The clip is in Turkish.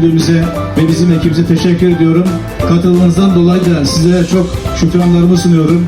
müdürümüze ve bizim ekibimize teşekkür ediyorum. Katılımınızdan dolayı da size çok şükranlarımı sunuyorum.